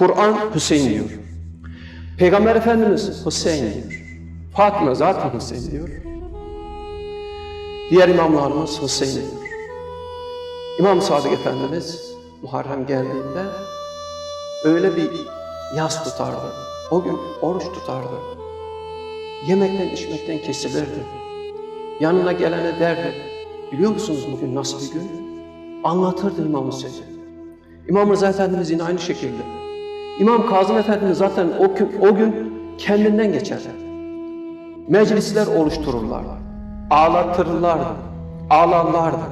Kur'an Hüseyin diyor. Peygamber Efendimiz Hüseyin diyor. Fatıma zaten Hüseyin diyor. Diğer imamlarımız Hüseyin diyor. İmam Sadık Efendimiz Muharrem geldiğinde öyle bir yas tutardı. O gün oruç tutardı. Yemekten içmekten kesilirdi. Yanına gelene derdi. Biliyor musunuz bugün nasıl bir gün? Anlatırdı İmam Hüseyin. İmam Rıza Efendimiz yine aynı şekilde. İmam Kazım Efendimiz zaten o, o gün kendinden geçerdi. Meclisler oluştururlardı. Ağlatırlardı. Ağlarlardı.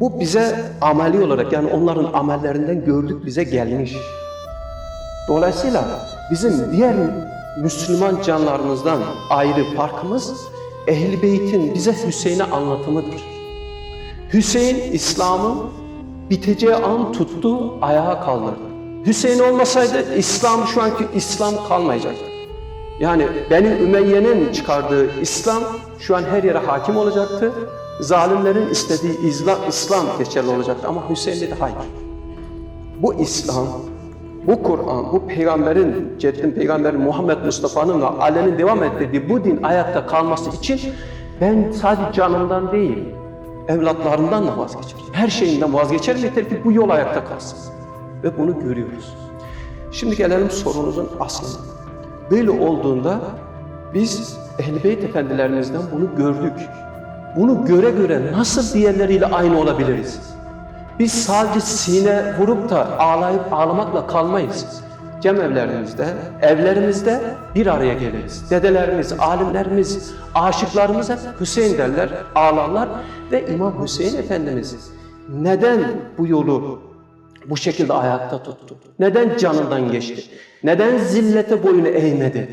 Bu bize ameli olarak yani onların amellerinden gördük bize gelmiş. Dolayısıyla bizim diğer Müslüman canlarımızdan ayrı farkımız Ehl-i Beyt'in bize Hüseyin'e anlatımıdır. Hüseyin İslam'ın biteceği an tuttu, ayağa kaldırdı. Hüseyin olmasaydı İslam şu anki İslam kalmayacaktı. Yani Beni Ümeyye'nin çıkardığı İslam şu an her yere hakim olacaktı. Zalimlerin istediği İslam, İslam geçerli olacaktı ama Hüseyin dedi hayır. Bu İslam, bu Kur'an, bu peygamberin, ceddin peygamberin Muhammed Mustafa'nın ve Ali'nin devam ettirdiği bu din ayakta kalması için ben sadece canımdan değil, evlatlarımdan da vazgeçerim. Her şeyinden vazgeçerim yeter ki bu yol ayakta kalsın. Ve bunu görüyoruz. Şimdi gelelim sorunuzun aslına. Böyle olduğunda biz Ehl-i Beyt efendilerimizden bunu gördük. Bunu göre göre nasıl diğerleriyle aynı olabiliriz? Biz sadece sine vurup da ağlayıp ağlamakla kalmayız. Cemevlerimizde, evlerimizde bir araya geliriz. Dedelerimiz, alimlerimiz, aşıklarımız hep Hüseyin derler, ağlarlar ve İmam Hüseyin Efendimiz neden bu yolu bu şekilde ayakta tuttu? Neden canından geçti? Neden zillete boyunu eğmedi?